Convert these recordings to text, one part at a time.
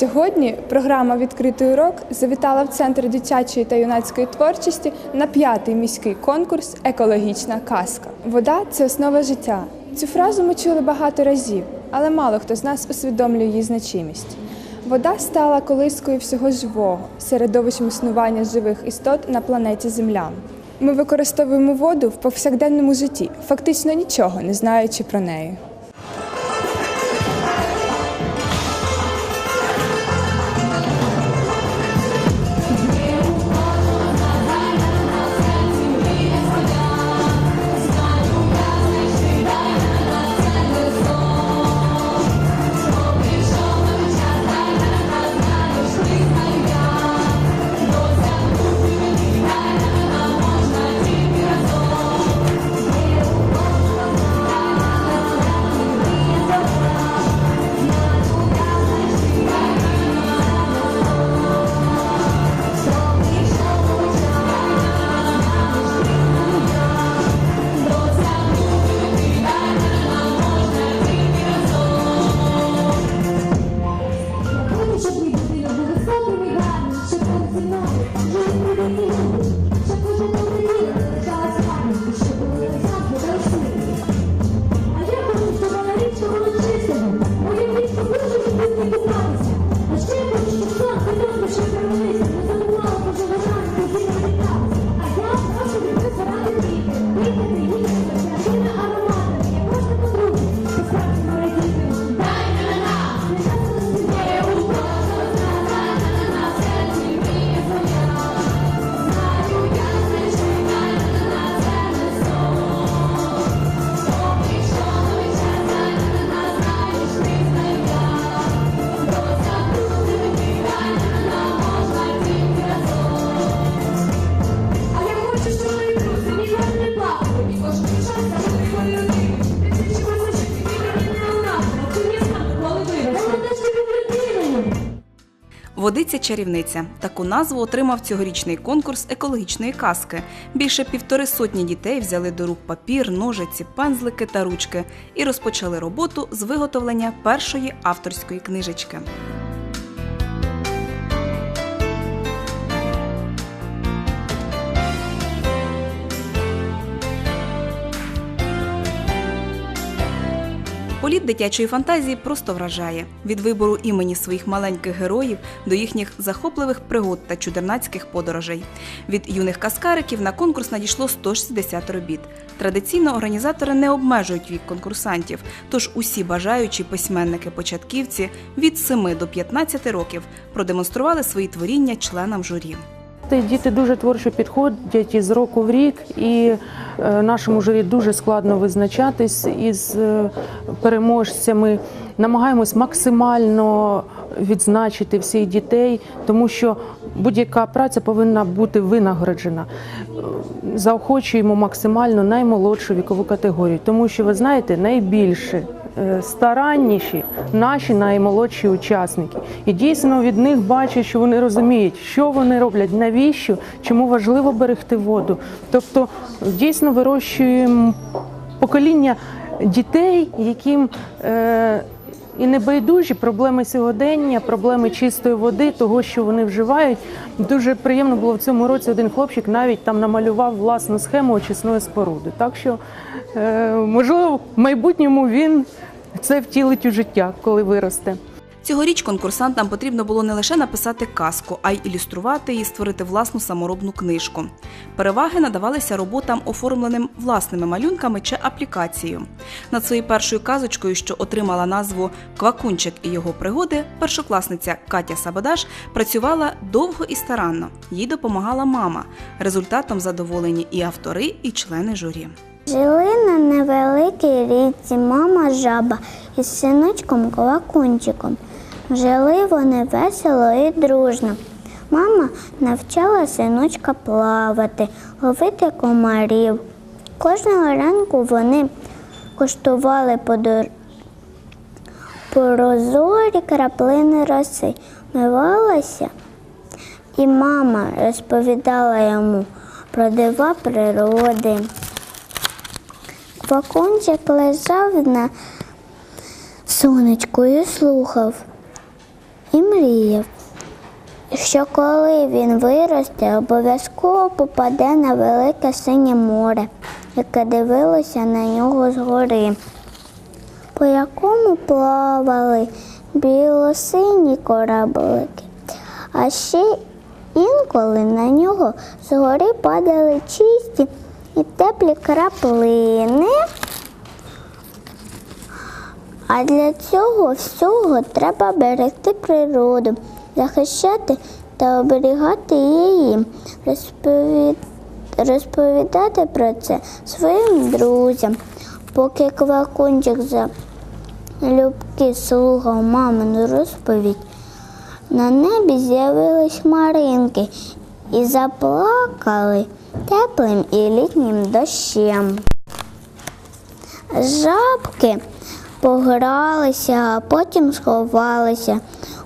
Сьогодні програма Відкритий урок завітала в Центр дитячої та юнацької творчості на п'ятий міський конкурс Екологічна казка. Вода це основа життя. Цю фразу ми чули багато разів, але мало хто з нас усвідомлює її значимість. Вода стала колискою всього живого, середовищем існування живих істот на планеті Земля. Ми використовуємо воду в повсякденному житті, фактично нічого не знаючи про неї. Водиця чарівниця. Таку назву отримав цьогорічний конкурс екологічної казки. Більше півтори сотні дітей взяли до рук папір, ножиці, пензлики та ручки і розпочали роботу з виготовлення першої авторської книжечки. Політ дитячої фантазії просто вражає від вибору імені своїх маленьких героїв до їхніх захопливих пригод та чудернацьких подорожей. Від юних каскариків на конкурс надійшло 160 робіт. Традиційно організатори не обмежують вік конкурсантів, тож усі бажаючі письменники-початківці від 7 до 15 років продемонстрували свої творіння членам журі. Ті Діти дуже творчо підходять із року в рік, і е, нашому журі дуже складно визначатись із е, переможцями. Намагаємось максимально відзначити всіх дітей, тому що будь-яка праця повинна бути винагороджена. Заохочуємо максимально наймолодшу вікову категорію, тому що ви знаєте, найбільше е, старанніші наші наймолодші учасники. І дійсно від них бачать, що вони розуміють, що вони роблять, навіщо, чому важливо берегти воду. Тобто дійсно вирощуємо покоління дітей, яким е, і небайдужі проблеми сьогодення, проблеми чистої води, того, що вони вживають. Дуже приємно було в цьому році. Один хлопчик навіть там намалював власну схему очисної споруди. Так що, е, можливо, в майбутньому він це втілить у життя, коли виросте. Цьогоріч конкурсантам потрібно було не лише написати казку, а й ілюструвати і створити власну саморобну книжку. Переваги надавалися роботам, оформленим власними малюнками чи аплікацією. Над своєю першою казочкою, що отримала назву Квакунчик і його пригоди, першокласниця Катя Сабадаш працювала довго і старанно. Їй допомагала мама. Результатом задоволені і автори, і члени журі. Жили невеликій річці мама жаба із синочком Колакунчиком. Жили вони весело і дружно. Мама навчала синочка плавати, ловити комарів. Кожного ранку вони куштували подор... прозорі краплини роси, мивалася, і мама розповідала йому про дива природи. Квакунчик лежав на сонечку і слухав. І мріяв, що коли він виросте, обов'язково попаде на велике синє море, яке дивилося на нього згори, по якому плавали білосині кораблики. А ще інколи на нього згори падали чисті і теплі краплини. А для цього всього треба берегти природу, захищати та оберігати її, розповідати про це своїм друзям. Поки квакунчик за любки слухав мамину розповідь, на небі з'явились хмаринки і заплакали теплим і літнім дощем. Жабки погралися, а потім сховалися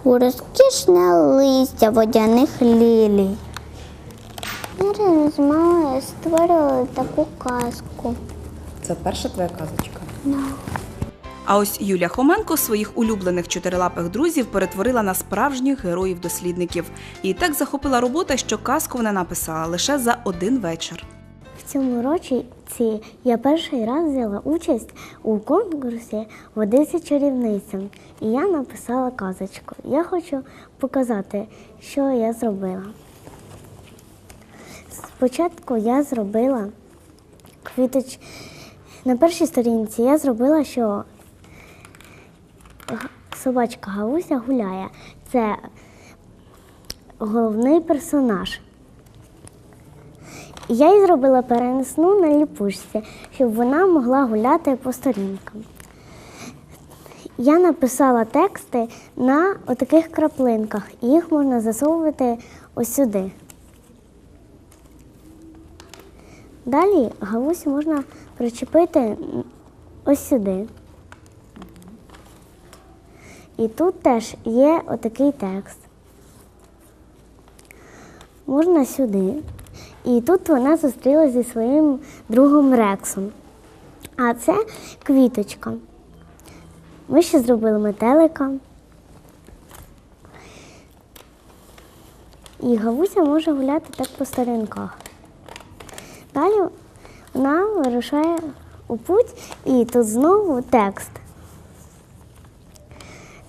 у розкішне листя водяних лілій. Ми з мамою створювали таку казку. Це перша твоя казочка. А ось Юля Хоменко своїх улюблених чотирилапих друзів перетворила на справжніх героїв-дослідників. І так захопила робота, що казку вона написала лише за один вечір. В цьому році я перший раз взяла участь у конкурсі Водиці чарівниця. І я написала казочку. Я хочу показати, що я зробила. Спочатку я зробила квіточ. На першій сторінці я зробила, що собачка Гавуся гуляє. Це головний персонаж. Я їй зробила перенесну на ліпучці, щоб вона могла гуляти по сторінкам. Я написала тексти на отаких краплинках, їх можна засовувати ось сюди. Далі гавусю можна причепити ось сюди. І тут теж є отакий текст. Можна сюди. І тут вона зустрілася зі своїм другом Рексом. А це квіточка. Ми ще зробили метелика. І Гавуся може гуляти так по сторінках. Далі вона вирушає у путь і тут знову текст.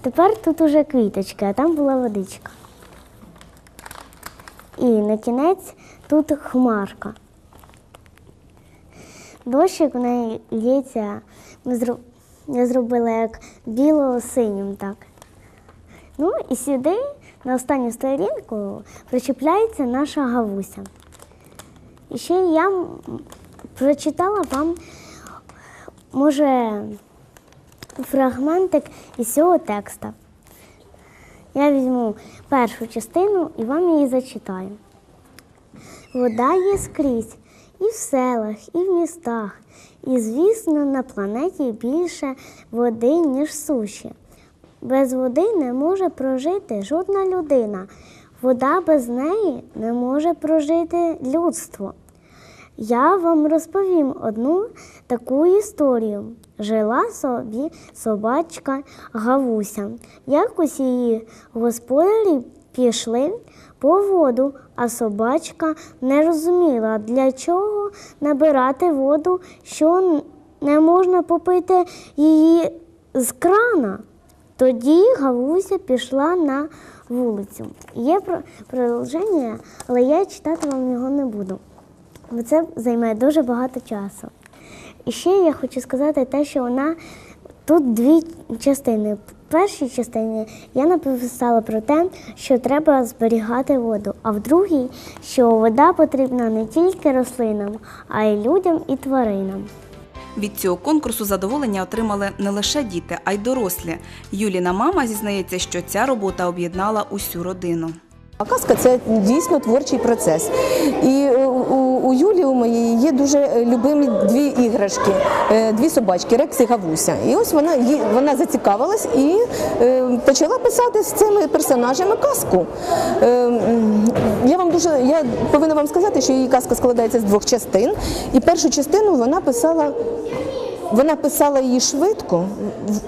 Тепер тут уже квіточки, а там була водичка. І на кінець тут хмарка. Дощик в неї лється. Я зробила як біло-синім так. Ну і сюди, на останню сторінку, причіпляється наша гавуся. І ще я прочитала вам, може, фрагментик із цього текста. Я візьму першу частину і вам її зачитаю. Вода є скрізь і в селах, і в містах, і, звісно, на планеті більше води, ніж суші. Без води не може прожити жодна людина. Вода без неї не може прожити людство. Я вам розповім одну таку історію. Жила собі собачка Гавуся. Якось її господарі пішли по воду, а собачка не розуміла, для чого набирати воду, що не можна попити її з крана. Тоді Гавуся пішла на вулицю. Є про- продовження, але я читати вам його не буду бо це займає дуже багато часу. І ще я хочу сказати те, що вона тут дві частини. В першій частині я написала про те, що треба зберігати воду, а в другій, що вода потрібна не тільки рослинам, а й людям і тваринам. Від цього конкурсу задоволення отримали не лише діти, а й дорослі. Юліна мама зізнається, що ця робота об'єднала усю родину. А казка це дійсно творчий процес. І е, у, Юлі у моєї є дуже е, любимі дві іграшки, е, дві собачки, Рекс і Гавуся. І ось вона вона зацікавилась і е, почала писати з цими персонажами казку. Я вам дуже я повинна вам сказати, що її казка складається з двох частин. І першу частину вона писала Вона писала її швидко,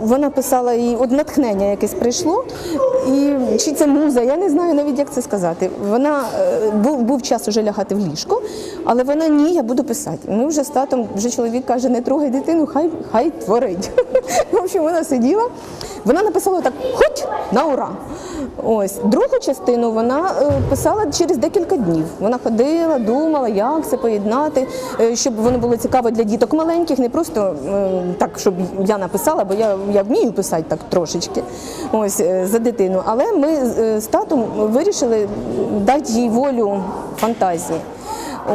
вона писала її, от натхнення якесь прийшло. І чи це муза, я не знаю навіть як це сказати. Вона е, був, був час уже лягати в ліжко, але вона ні, я буду писати. Ми вже з татом, вже чоловік каже, не трогай дитину, хай хай творить. В общем, вона сиділа. Вона написала так, хоч на ура. Ось другу частину вона е, писала через декілька днів. Вона ходила, думала, як це поєднати, е, щоб воно було цікаво для діток маленьких, не просто е, так, щоб я написала, бо я, я вмію писати так трошечки. Ось за дитину. Але ми з татом вирішили дати їй волю фантазії.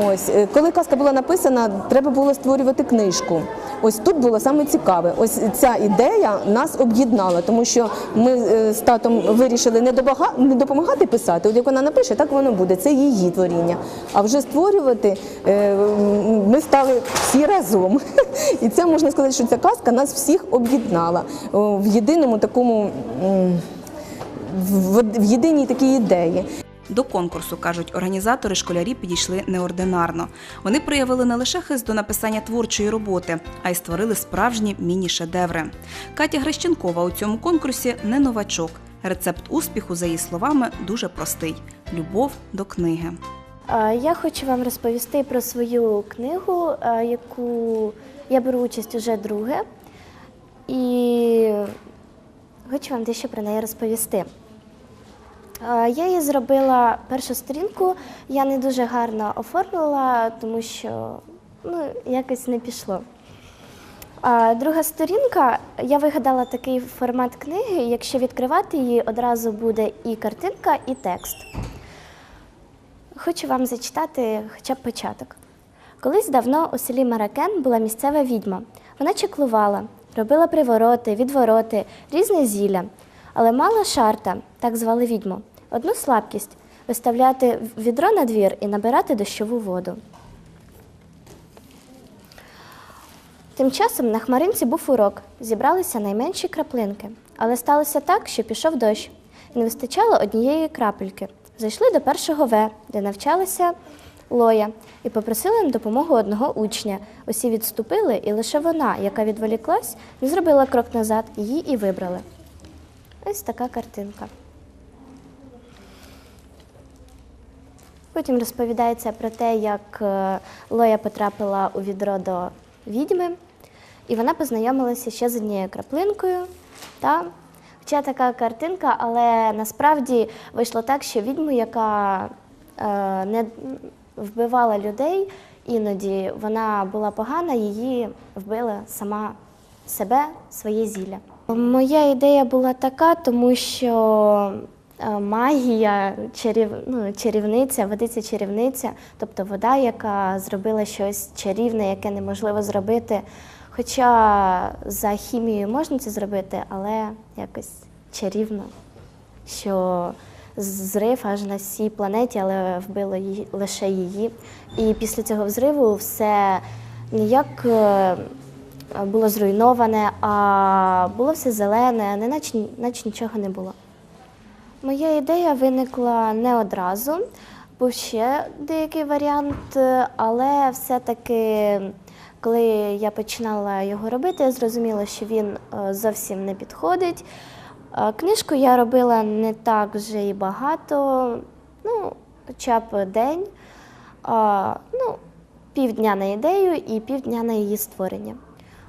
Ось, коли казка була написана, треба було створювати книжку. Ось тут було саме цікаве. Ось ця ідея нас об'єднала, тому що ми е, з татом вирішили не, допомагати писати. От як вона напише, так воно буде. Це її творіння. А вже створювати е, ми стали всі разом. І це можна сказати, що ця казка нас всіх об'єднала в єдиному такому в єдиній такій ідеї. До конкурсу, кажуть організатори, школярі підійшли неординарно. Вони проявили не лише хист до написання творчої роботи, а й створили справжні міні-шедеври. Катя Грещенкова у цьому конкурсі не новачок. Рецепт успіху, за її словами, дуже простий: любов до книги. Я хочу вам розповісти про свою книгу, яку я беру участь уже друге. І хочу вам дещо про неї розповісти. Е, Я її зробила першу сторінку, я не дуже гарно оформила, тому що ну, якось не пішло. А друга сторінка, я вигадала такий формат книги, якщо відкривати її, одразу буде і картинка, і текст. Хочу вам зачитати хоча б початок. Колись давно у селі Маракен була місцева відьма. Вона чеклувала, робила привороти, відвороти, різне зілля, але мала шарта, так звали відьму, одну слабкість виставляти відро на двір і набирати дощову воду. Тим часом на хмаринці був урок, зібралися найменші краплинки. Але сталося так, що пішов дощ. Не вистачало однієї крапельки. Зайшли до першого В, де навчалася Лоя, і попросили на допомогу одного учня. Усі відступили, і лише вона, яка відволіклась, не зробила крок назад, її і вибрали. Ось така картинка. Потім розповідається про те, як е, Лоя потрапила у відро до відьми, і вона познайомилася ще з однією краплинкою. Та? Хоча така картинка, але насправді вийшло так, що відьму, яка е, не вбивала людей, іноді вона була погана, її вбила сама себе, своє зілля. Моя ідея була така, тому що магія, чарів, ну, чарівниця, водиця чарівниця, тобто вода, яка зробила щось чарівне, яке неможливо зробити. Хоча за хімією можна це зробити, але якось чарівно, що зрив аж на всій планеті, але вбило її, лише її. І після цього взриву все ніяк е, було зруйноване, а було все зелене, не наче, наче нічого не було. Моя ідея виникла не одразу, був ще деякий варіант, е, але все-таки, коли я починала його робити, я зрозуміла, що він е, зовсім не підходить. Е, Книжку я робила не так вже і багато, ну, хоча б день, ну, півдня на ідею і півдня на її створення.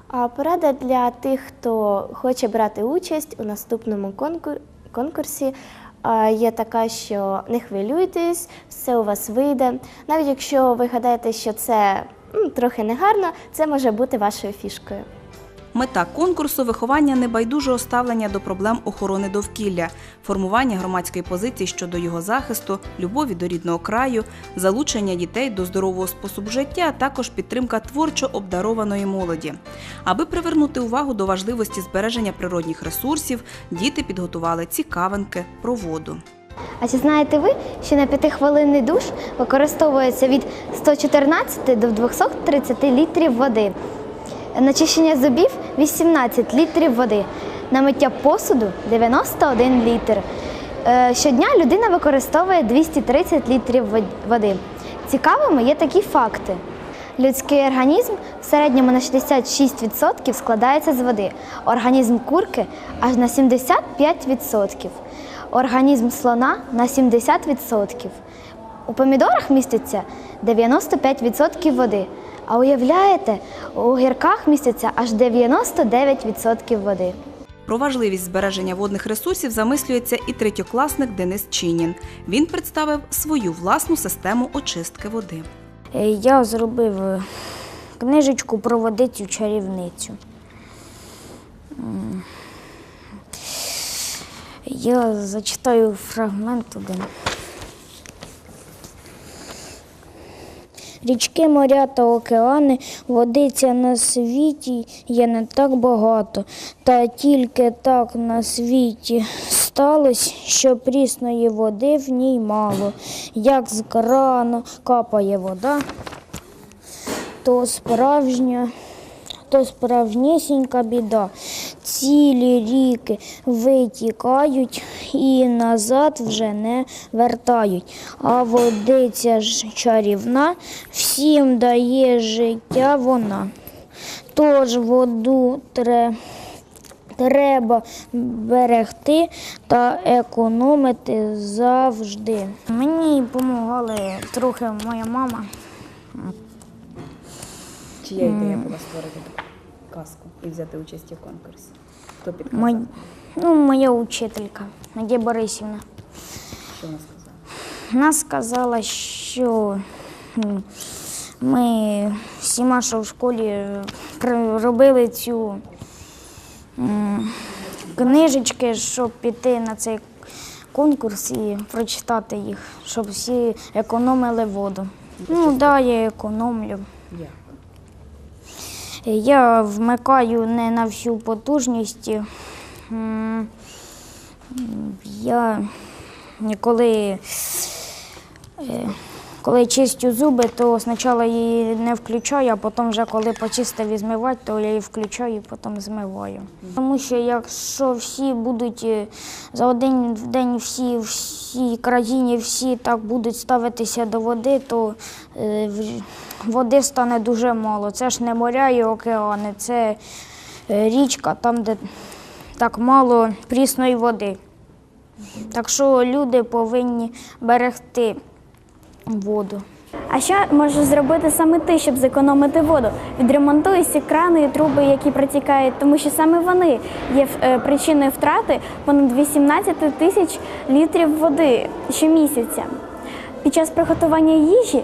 А порада для тих, хто хоче брати участь у наступному конкур- конкурсі, є така, що не хвилюйтесь, все у вас вийде. Навіть якщо ви гадаєте, що це м, трохи негарно, це може бути вашою фішкою. Мета конкурсу виховання небайдужого ставлення до проблем охорони довкілля, формування громадської позиції щодо його захисту, любові до рідного краю, залучення дітей до здорового способу життя, а також підтримка творчо обдарованої молоді. Аби привернути увагу до важливості збереження природних ресурсів, діти підготували цікавинки про воду. А чи знаєте ви, що на п'ятихвилинний душ використовується від 114 до 230 літрів води, на чищення зубів 18 літрів води, на миття посуду 91 літр. Е, Щодня людина використовує 230 літрів води. Цікавими є такі факти. Людський організм в середньому на 66% складається з води, організм курки аж на 75%, організм слона на 70%. У помідорах міститься 95% води. А уявляєте, у гірках міститься аж 99% води. Про важливість збереження водних ресурсів замислюється і третьокласник Денис Чинін. Він представив свою власну систему очистки води. Е, Я зробив е, книжечку про водицю чарівницю. Я зачитаю фрагмент один. Річки, моря та океани, водиця на світі є не так багато, та тільки так на світі сталося, що прісної води в ній мало. Як з крана капає вода, то справжня, то справжнісінька біда. Цілі ріки витікають і назад вже не вертають. А водиця ж чарівна, всім дає життя вона. Тож воду тре, треба берегти та економити завжди. Мені допомагали трохи моя мама. Чия ідея була створити казку і взяти участь у конкурсі? Хто підказав? Мой, ну, моя учителька Надія Борисівна. Що вона сказала? Вона сказала, що ми всіма, що в школі е, робили цю книжечки, щоб піти на цей конкурс і прочитати їх, щоб всі економили воду. Ну, так, да, я економлю. Як? Я вмикаю не на всю потужність. Я коли, е, коли чистю зуби, то спочатку її не включаю, а потім вже коли почистив і змивати, то я її включаю і потім змиваю. Тому що якщо всі будуть е, за один день всі, всій країні всі так будуть ставитися до води, то е, води стане дуже мало. Це ж не моря і океани, це е, річка, там, де так мало прісної води. Так що люди повинні берегти воду. А що можеш зробити саме ти, щоб зекономити воду? Відремонтуй всі крани і труби, які протікають, тому що саме вони є е, причиною втрати понад 18 тисяч літрів води щомісяця. Під час приготування їжі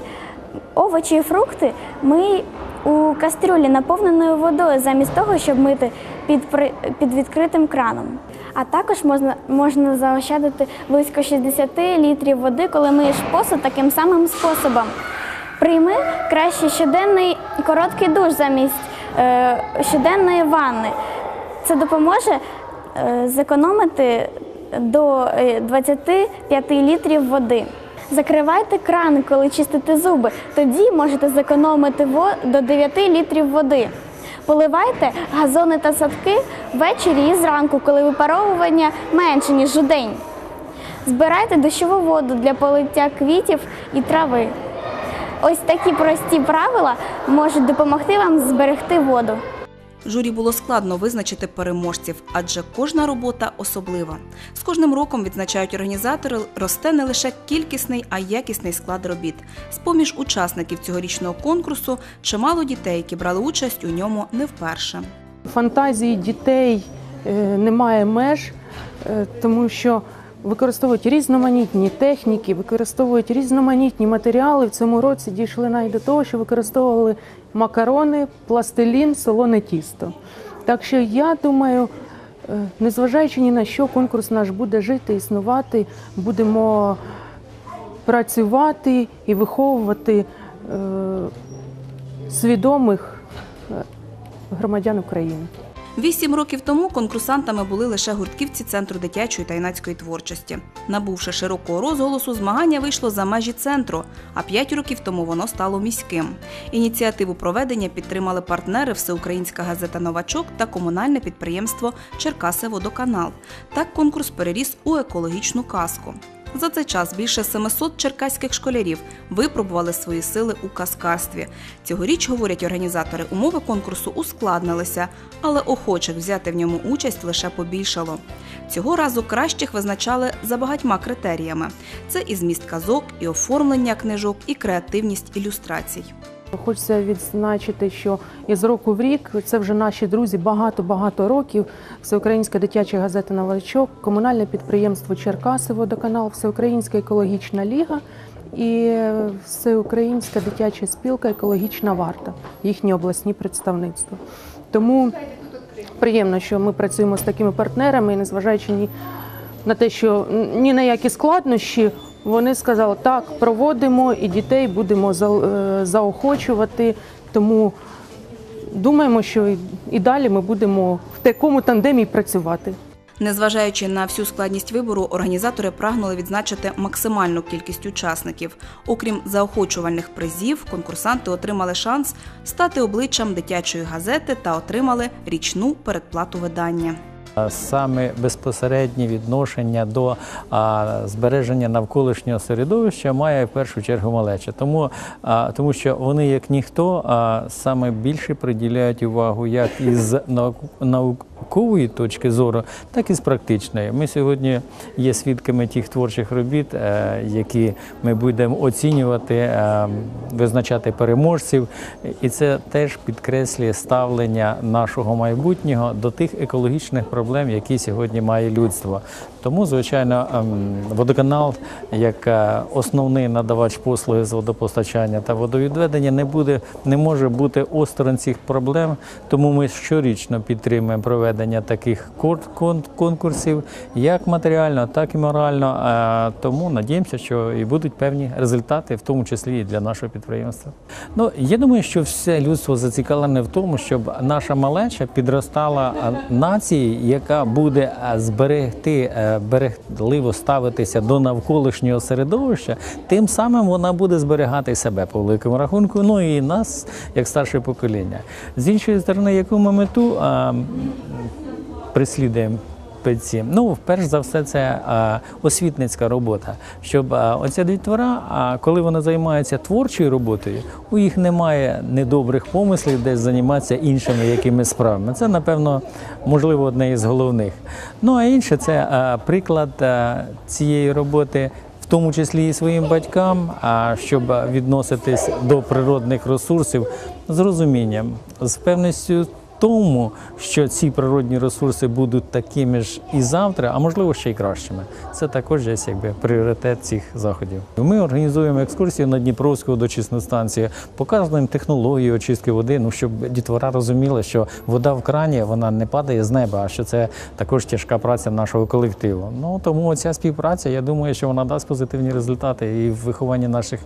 овочі і фрукти ми у кастрюлі наповненою водою, замість того, щоб мити під, під відкритим краном. А також можна, можна заощадити близько 60 літрів води, коли миєш посуд таким самим способом. Прийми краще щоденний короткий душ замість е, щоденної ванни. Це допоможе е, зекономити до е, 25 літрів води. Закривайте кран, коли чистите зуби. Тоді можете зекономити до 9 літрів води. Поливайте газони та садки ввечері і зранку, коли випаровування менше, ніж у день. Збирайте дощову воду для полиття квітів і трави. Ось такі прості правила можуть допомогти вам зберегти воду. Журі було складно визначити переможців, адже кожна робота особлива. З кожним роком відзначають організатори, росте не лише кількісний, а й якісний склад робіт. З-поміж учасників цьогорічного конкурсу чимало дітей, які брали участь у ньому не вперше. Фантазії дітей е, немає меж, е, тому що використовують різноманітні техніки, використовують різноманітні матеріали. В цьому році дійшли навіть до того, що використовували макарони, пластилін, солоне тісто. Так що я думаю, е, незважаючи ні на що, конкурс наш буде жити, існувати, будемо працювати і виховувати е, свідомих е, громадян України. Вісім років тому конкурсантами були лише гуртківці центру дитячої та юнацької творчості. Набувши широкого розголосу, змагання вийшло за межі центру, а п'ять років тому воно стало міським. Ініціативу проведення підтримали партнери Всеукраїнська газета Новачок та комунальне підприємство Черкаси Водоканал. Так конкурс переріс у екологічну казку. За цей час більше 700 черкаських школярів випробували свої сили у каскарстві. Цьогоріч, говорять організатори, умови конкурсу ускладнилися, але охочих взяти в ньому участь лише побільшало. Цього разу кращих визначали за багатьма критеріями: це і зміст казок, і оформлення книжок, і креативність ілюстрацій. Хочеться відзначити, що із року в рік це вже наші друзі багато-багато років. Всеукраїнська дитяча газета Новачок, комунальне підприємство Черкаси Водоканал, Всеукраїнська екологічна ліга і Всеукраїнська дитяча спілка Екологічна варта, їхні обласні представництва. Тому приємно, що ми працюємо з такими партнерами, незважаючи ні на те, що ні на які складнощі, вони сказали, так, проводимо і дітей будемо е, заохочувати. Тому думаємо, що і- далі ми будемо в такому тандемі працювати. Незважаючи на всю складність вибору, організатори прагнули відзначити максимальну кількість учасників. Окрім заохочувальних призів, конкурсанти отримали шанс стати обличчям дитячої газети та отримали річну передплату видання. Саме безпосереднє відношення до збереження навколишнього середовища має в першу чергу малеча. Тому, тому що вони, як ніхто, саме більше приділяють увагу як із наук, наук- наукової точки зору, так і з практичної. Ми сьогодні є свідками тих творчих робіт, е, які ми будемо оцінювати, е, визначати переможців. І це теж підкреслює ставлення нашого майбутнього до тих екологічних проблем, які сьогодні має людство. Тому, звичайно, ем, водоканал, як е, основний надавач послуги з водопостачання та водовідведення, не буде, не може бути осторонь цих проблем. Тому ми щорічно підтримуємо проведення таких кор- конкурсів, як матеріально, так і морально. Тому надіємося, що і будуть певні результати, в тому числі і для нашого підприємства. Ну я думаю, що все людство зацікавлене в тому, щоб наша малеча підростала нації, яка буде зберегти, е, берегливо ставитися до навколишнього середовища, тим самим вона буде зберігати себе по великому рахунку, ну і нас як старше покоління. З іншої сторони, яку ми мету прислідуємо під цим? Ну, перш за все, це е, освітницька робота. Щоб е, оця дітвора, а коли вона займається творчою роботою, у їх немає недобрих помислів десь займатися іншими якимись справами. Це, напевно, можливо, одне із головних. Ну а інше це е, приклад е, цієї роботи. В тому числі і своїм батькам, а щоб відноситись до природних ресурсів з розумінням, з певністю тому, що ці природні ресурси будуть такими ж і завтра, а можливо ще й кращими. Це також є якби пріоритет цих заходів. Ми організуємо екскурсію на Дніпровську дочисну станцію, показуємо технологію очистки води, ну щоб дітвора розуміла, що вода в крані вона не падає з неба, а що це також тяжка праця нашого колективу. Ну тому ця співпраця, я думаю, що вона дасть позитивні результати і в вихованні наших,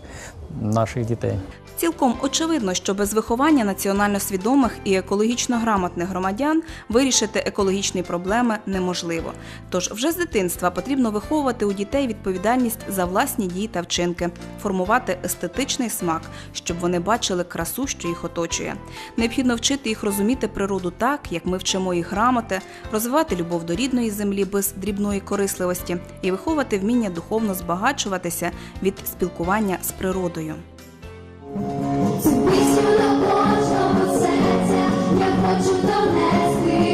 наших дітей. Цілком очевидно, що без виховання національно свідомих і екологічно грамотних громадян вирішити екологічні проблеми неможливо. Тож вже з дитинства потрібно виховувати у дітей відповідальність за власні дії та вчинки, формувати естетичний смак, щоб вони бачили красу, що їх оточує. Необхідно вчити їх розуміти природу так, як ми вчимо їх грамоти, розвивати любов до рідної землі без дрібної корисливості і виховувати вміння духовно збагачуватися від спілкування з природою. Пісню я хочу донести.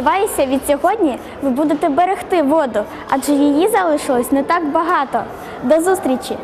Сподіваюся, від сьогодні ви будете берегти воду, адже її залишилось не так багато. До зустрічі!